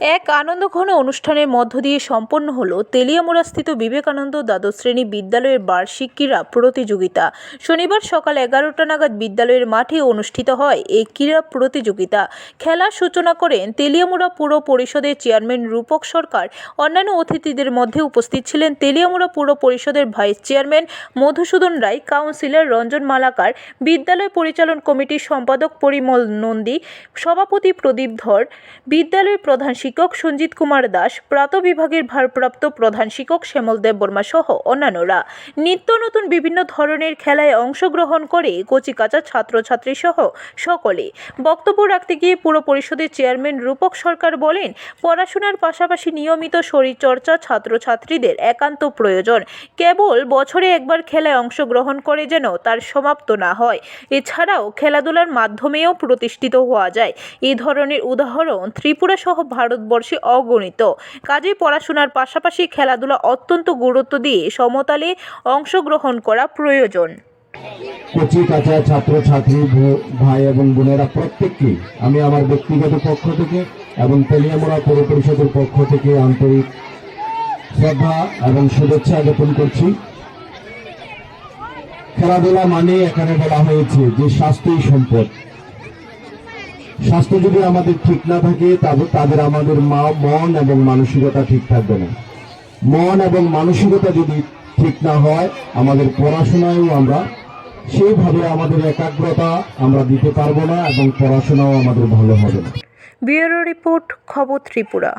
এক আনন্দঘন অনুষ্ঠানের মধ্য দিয়ে সম্পন্ন হলো তেলিয়ামুড়াস্থিত বিবেকানন্দ দ্বাদশ শ্রেণি বিদ্যালয়ের বার্ষিক ক্রীড়া প্রতিযোগিতা। শনিবার সকাল এগারোটা নাগাদ বিদ্যালয়ের মাঠে অনুষ্ঠিত হয় এই ক্রীড়া প্রতিযোগিতা। খেলার সূচনা করেন তেলিয়ামুড়া পুর পরিষদের চেয়ারম্যান রূপক সরকার। অন্যান্য অতিথিদের মধ্যে উপস্থিত ছিলেন তেলিয়ামুড়া পুর পরিষদের vice chairman Madhusudan Roy, councillor Ranjan Malakar, বিদ্যালয় পরিচালন কমিটির সম্পাদক পরিমল নন্দী, সভাপতি প্রদীপ ধর, বিদ্যালয়ের প্রধান শিক্ষক সঞ্জিত কুমার দাস, প্রাত বিভাগের ভারপ্রাপ্ত প্রধান শিক্ষক শ্যামল দেব বর্মা সহ অন্যান্যরা। নিত্য নতুন বিভিন্ন ধরনের খেলায় অংশগ্রহণ করে কচিকাচা ছাত্রছাত্রী সহ সকলে। বক্তব্য রাখতে গিয়ে পুর পরিষদের চেয়ারম্যান রূপক সরকার বলেন, পড়াশোনার পাশাপাশি নিয়মিত শরীরচর্চা ছাত্রছাত্রীদের একান্ত প্রয়োজন। কেবল বছরে একবার খেলায় অংশগ্রহণ করে যেন তার সমাপ্ত না হয়। এছাড়াও খেলাধুলার মাধ্যমেও প্রতিষ্ঠিত হওয়া যায়। এই ধরনের উদাহরণ ত্রিপুরা সহ ভারতবর্ষে অগণিত। কাজে পড়াশোনার পাশাপাশি খেলাধুলা অত্যন্ত গুরুত্ব দিয়ে সমতালে অংশগ্রহণ করা প্রয়োজন। কচি কাঁচা ছাত্র, ছাত্রী ভাই এবং বোনেরা প্রত্যেককে আমি আমার ব্যক্তিগত পক্ষ থেকে এবং তেলিয়ামোড়া পৌর পরিষদের পক্ষ থেকে আন্তরিক শ্রদ্ধা এবং শুভেচ্ছা জ্ঞাপন করছি। খেলাধুলা মানে এখানে বলা হয়েছে যে স্বাস্থ্যই সম্পদ। স্বাস্থ্য যদি আমাদের ঠিক না থাকে তাদের আমাদের মা- মন এবং মানসিকতা ঠিক থাকবে না। মন এবং মানসিকতা যদি ঠিক না হয়, আমাদের পড়াশোনায়ও আমরা সেইভাবে আমাদের একাগ্রতা আমরা দিতে পারব না এবং পড়াশোনাও আমাদের ভালো হবে না। ব্যুরো রিপোর্ট, খবর ত্রিপুরা।